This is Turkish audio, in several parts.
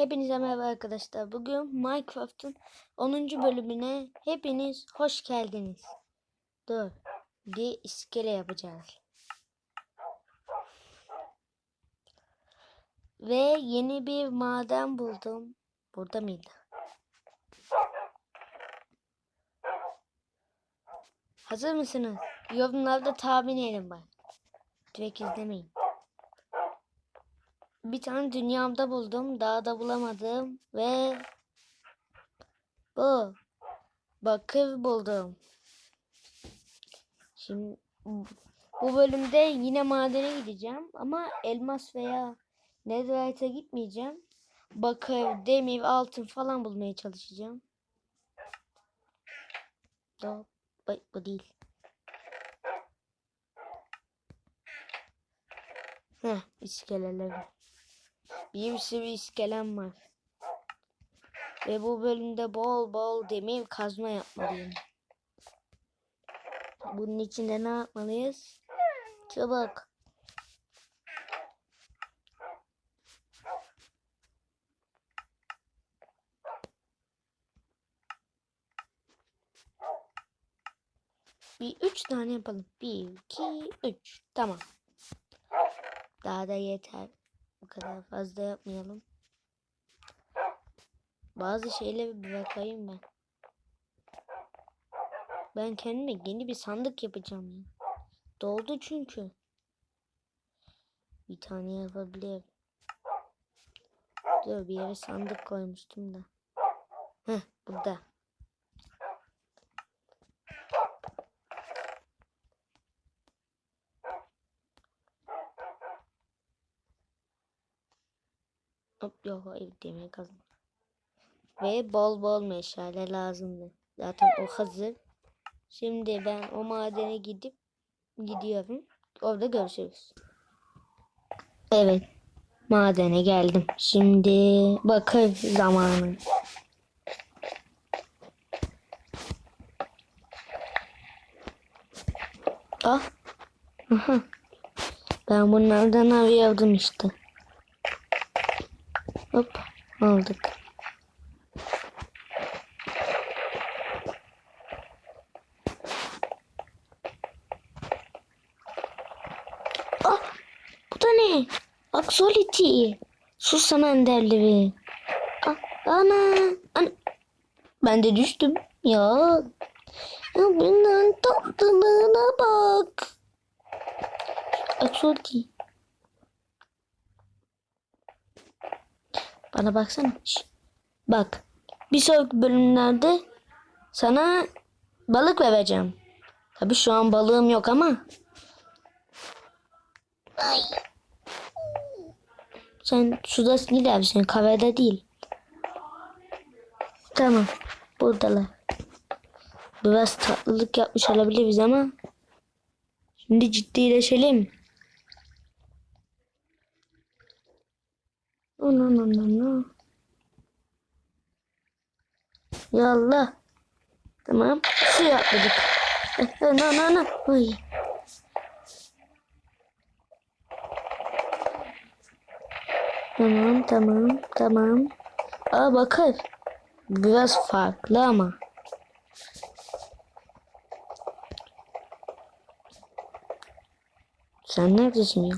Hepinize merhaba arkadaşlar. Bugün Minecraft'ın 10. bölümüne hepiniz hoş geldiniz. Dur. Bir iskele yapacağız. Ve yeni bir maden buldum. Burada mıydı? Hazır mısınız? Yorumlarda tahmin edin bak. Direkt izlemeyin. Bir tane dünyamda buldum. Daha da bulamadım. Ve bu. Bakır buldum. Şimdi bu bölümde yine madene gideceğim. Ama elmas veya netherite'a gitmeyeceğim. Bakır, demir, altın falan bulmaya çalışacağım. Yok, bu değil. Heh, iskeleleri. Bir sürü iskelem var. Ve bu bölümde bol bol demir kazma yapmalıyım. Bunun için de ne yapmalıyız? Çabuk. Bir üç tane yapalım. Bir, iki, üç. Tamam. Daha da yeter. Bu kadar fazla yapmayalım. Bazı şeyleri bir bakayım ben. Ben kendime yeni bir sandık yapacağım ya. Doldu çünkü. Bir tane yapabilirim. Dur bir yere sandık koymuştum da. Heh burada. Demeye kazan. Ve bol bol meşale lazımdı. Zaten o hazır. Şimdi ben o madene gidip gidiyorum. Orada görüşürüz. Evet. Madene geldim. Şimdi bakır zamanı. Ah. Aha. Ben bunlardan arıyordum işte. Hop aldık. Ah bu da ne? Axolotl. Su samanderleri. Ah, ana, ana. Ben de düştüm. Ya. Ya bunların tatlılığına bak. Axolotl. Bana baksana. Şş. Bak. Bir sonraki bölümlerde sana balık vereceğim. Tabii şu an balığım yok ama. Ay. Sen sudasın değil abi. Sen kahvede değil. Tamam. Buradalar. Biraz tatlılık yapmış olabiliriz ama. Şimdi ciddileşelim. No no no no no. Yallah. Tamam. Suya atladık. Eh, No no no. Oy. Tamam tamam tamam. Aa bakır. Biraz farklı ama. Sen neredesin ya?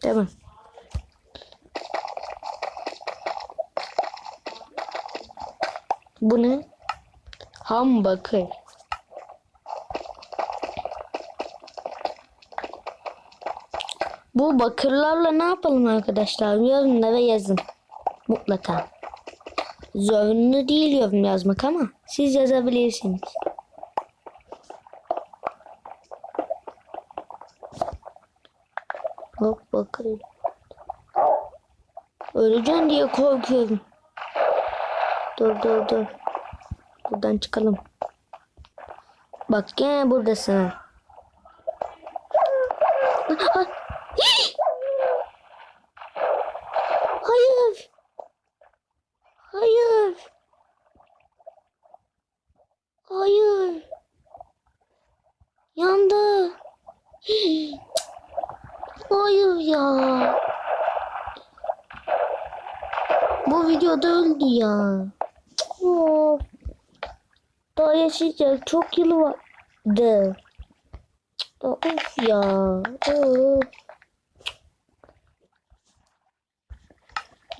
Tamam. Bu ne? Ham bakır. Bu bakırlarla ne yapalım arkadaşlar? Yorumlara yazın. Mutlaka. Zorunlu değil yorum yazmak ama siz yazabilirsiniz. Hop bakayım. Öleceğim diye korkuyorum. Dur dur dur. Buradan çıkalım. Bak gene buradasın. Hayır. Hayır. Hayır. Yandı. Hayır ya. Bu videoda öldü ya. Daha yaşayacak çok yılı vardı. Of ya. Of.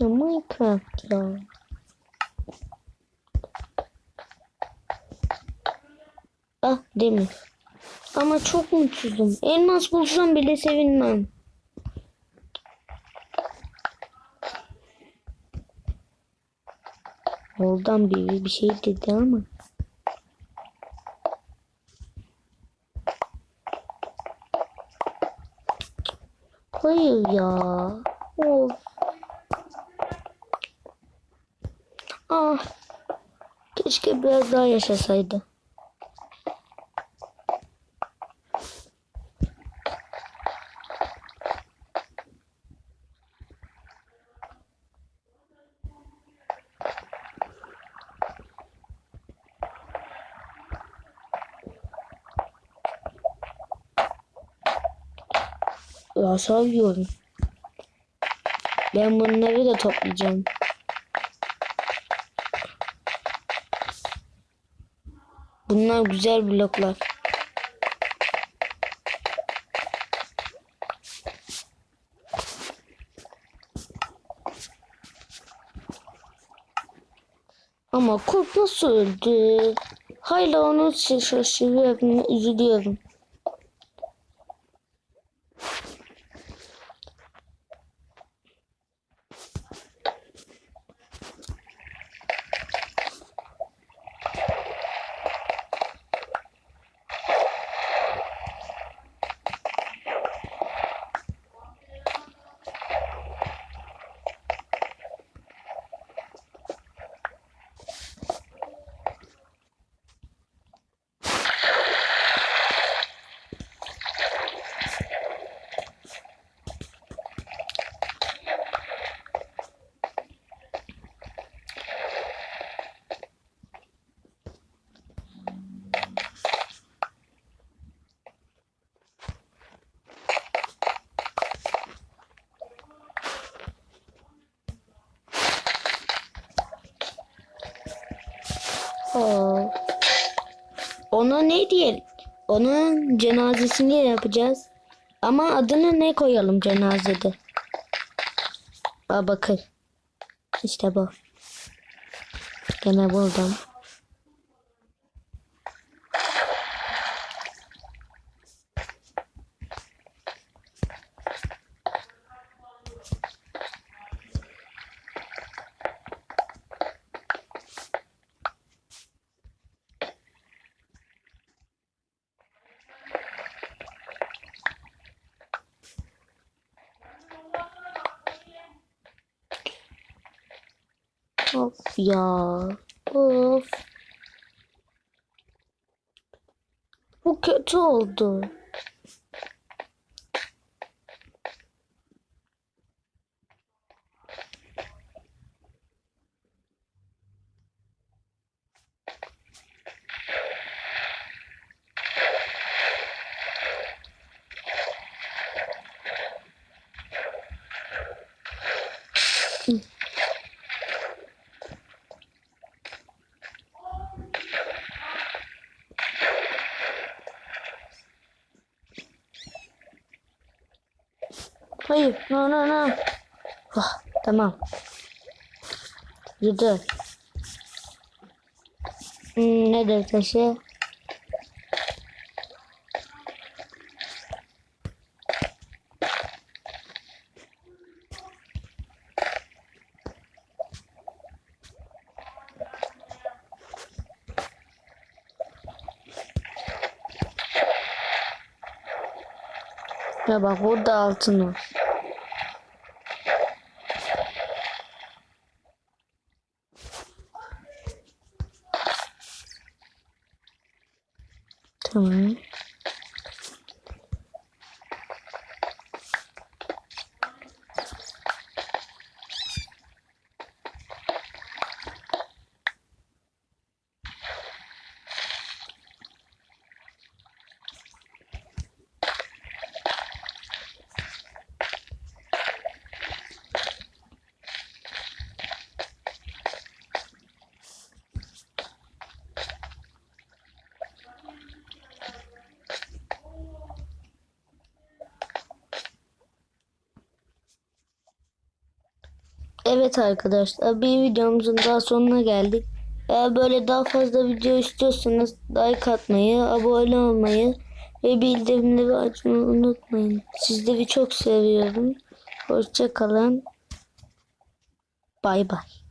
Ya Minecraft ya. Ah demir. Ama çok mutsuzum. Elmas bulsam bile sevinmem. Oradan biri bir şey dedi ama. Hayır ya. Of. Ah. Keşke biraz daha yaşasaydı. Rasal yiyorum. Ben bunları da toplayacağım. Bunlar güzel bloklar. Ama kurt nasıl öldü? Hala onu şaşırıyorum, üzülüyorum. Aa. Ona ne diyelim? Onun cenazesini yapacağız. Ama adını ne koyalım cenazede? Aa bakın. İşte bu. Gene buldum. Of ya. Of. Bu kötü oldu. Hayır. No no no. Ah, tamam. Yedi. Hmm, nedir taşı? Ya bak burada altın var. Tamam. Evet arkadaşlar bir videomuzun daha sonuna geldik. Eğer böyle daha fazla video istiyorsanız like atmayı, abone olmayı ve bildirimleri açmayı unutmayın. Sizleri çok seviyorum. Hoşça kalın. Bay bay.